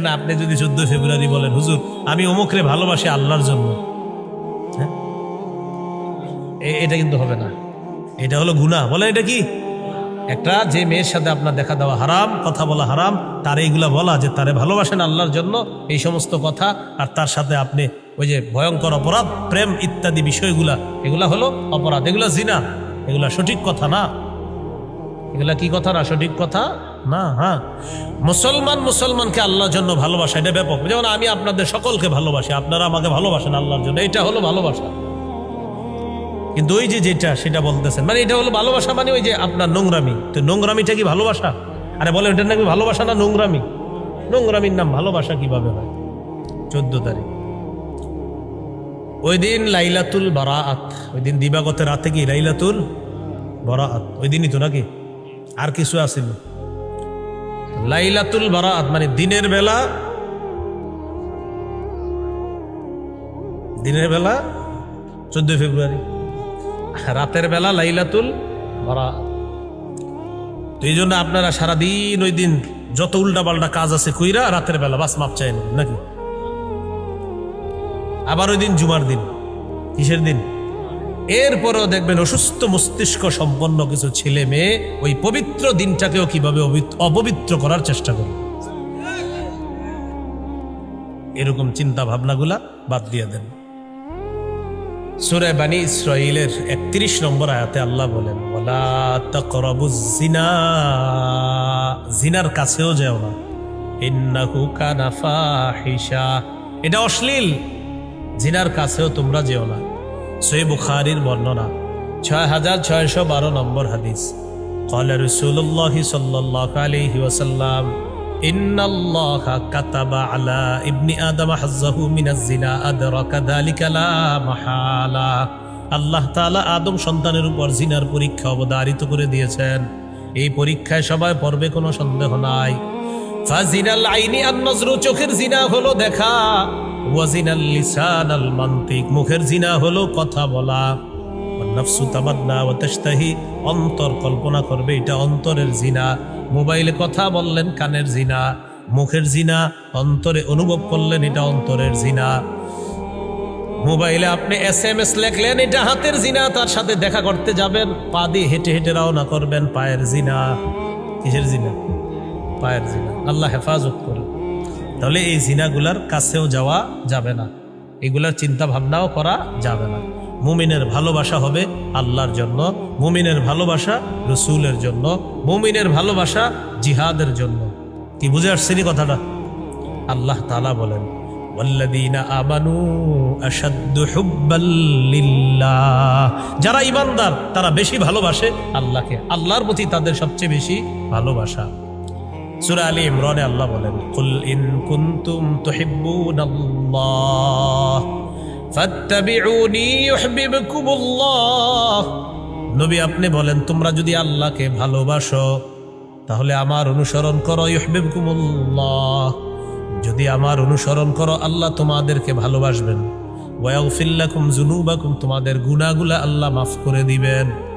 না আপনি যদি চোদ্দ ফেব্রুয়ারি বলেন, হুজুর, আমি অমুকরে ভালোবাসি আল্লাহর জন্য। হ্যাঁ? এটা কিন্তু হবে না। এটা হলো গুনাহ। বলেন এটা কি? একটা, যে মেয়ের সাথে আপনার দেখা দেওয়া হারাম, কথা বলা হারাম, তার এইগুলা বলা যে তারে ভালোবাসেন আল্লাহর জন্য, এই সমস্ত কথা, আর তার সাথে আপনি ওই যে ভয়ঙ্কর অপরাধ, প্রেম ইত্যাদি বিষয়গুলা, এগুলা হলো অপরাধ। এগুলা জিনা। এগুলা সঠিক কথা না। এগুলা কি কথা না? সঠিক কথা? না হ্যাঁ মুসলমান মুসলমানকে আল্লাহর জন্য ভালোবাসা, এটা ব্যাপক। যেমন আমি আপনাদের সকলকে ভালোবাসি, আপনারা আমাকে ভালোবাসেন আল্লাহর জন্য, এটা হলো ভালোবাসা। কিন্তু ওই যে যেটা, সেটা বলতেছেন মানে এটা হলো ভালোবাসা মানে ওই যে আপনার নোংরামি। তো নোংরামিটা কি ভালোবাসা? আরে বলে ওটা নাকি ভালোবাসা না নোংরামি? নোংরামির নাম ভালোবাসা কীভাবে হয়? চোদ্দ তারিখ। ওই দিন লাইলাতুল বারাআত, ওই দিন দিবাগত রাতে কি? লাইলাতুল বারাআত, ওই দিনই তো নাকি? আর কিছু আছিল লাইলাতুল বারাআত মানে দিনের বেলা। দিনের বেলা চোদ্দই ফেব্রুয়ারি। রাতের বেলা লাইলাতুল বারাআত তো এই জন্য আপনারা সারাদিন ওই দিন যত উল্টা পাল্টা কাজ আছে কইরা রাতের বেলা বাস মাপ চাই নাকি? আবার ওই দিন জুমার দিন, কিসের দিন? এরপরেও দেখবেন অসুস্থ মস্তিষ্ক সম্পন্ন কিছু ছেলে মেয়ে ওই পবিত্র দিনটাকেও কীভাবে অপবিত্র করার চেষ্টা করে এরকম চিন্তা ভাবনাগুলা বাদ দিয়ে দেন। সুরে বানি ইসরাইলের একত্রিশ নম্বর আয়াতে আল্লাহ বলেন জিনা জিনার কাছেও যেও না। এটা অশ্লীল। জিনার কাছেও তোমরা যেও না। সই বুখারির বর্ণনা ছয় হাজার ছয়শো বারো নম্বর হাদিস قال رسول الله صلى الله عليه وسلم إن الله كتب على ابن آدم حظه من الزنا أدرك ذلك لا محالة আল্লাহ তাআলা আদম সন্তানের উপর জিনার পরীক্ষা অবধারিত করে দিয়েছেন এই পরীক্ষায় সবাই পড়বে কোনো সন্দেহ নাই ফাজিনাল আইনি আন নজরু, চোখের জিনা হলো দেখা। ওয়াজিনাল লিসান আল মান্তিক, মুখের জিনা হলো কথা বলা। নফসু তামান্না ওয়া তাশতাহি, অন্তর কল্পনা করবে, এটা অন্তরের জিনা। মোবাইলে কথা বললেন, কানের জিনা। মুখের জিনা, অন্তরে অনুভব করলেন, এটা অন্তরের জিনা। মোবাইলে আপনি এস এম এস লেখলেন, এটা হাতের জিনা, তার সাথে দেখা করতে যাবেন। পা দিয়ে হেঁটে হেঁটে রওনা করবেন, পায়ের জিনা। কিসের জিনা? পায়ের জিনা। আল্লাহ হেফাজত করে তাহলে এই জিনাগুলার কাছেও যাওয়া যাবে না। এগুলার চিন্তা ভাবনাও করা যাবে না। মুমিনের ভালোবাসা হবে আল্লাহর জন্য, মুমিনের ভালোবাসা রসুলের জন্য, মুমিনের ভালোবাসা জিহাদের জন্য। কি বুঝে আসছেন কথাটা? আল্লাহ তালা বলেন যারা ইমানদার তারা বেশি ভালোবাসে আল্লাহকে। আল্লাহর প্রতি তাদের সবচেয়ে বেশি ভালোবাসা। সূরা আলী ইমরানে আল্লাহ বলেন, কুল ইন কুনতুম তুহিব্বুনাল্লাহ, ফাত্তাবিউনি ইউহিব্বুকুমুল্লাহ। নবী আপনি বলেন, তোমরা যদি আল্লাহকে ভালোবাসো, তাহলে আমার অনুসরণ করো ইউহিব্বুকুমুল্লাহ। যদি আমার অনুসরণ করো, আল্লাহ তোমাদেরকে ভালোবাসবেন। ওয়াগফির লাকুম যুনুবাকুম, তোমাদের গুনাহগুলা আল্লাহ মাফ করে দিবেন।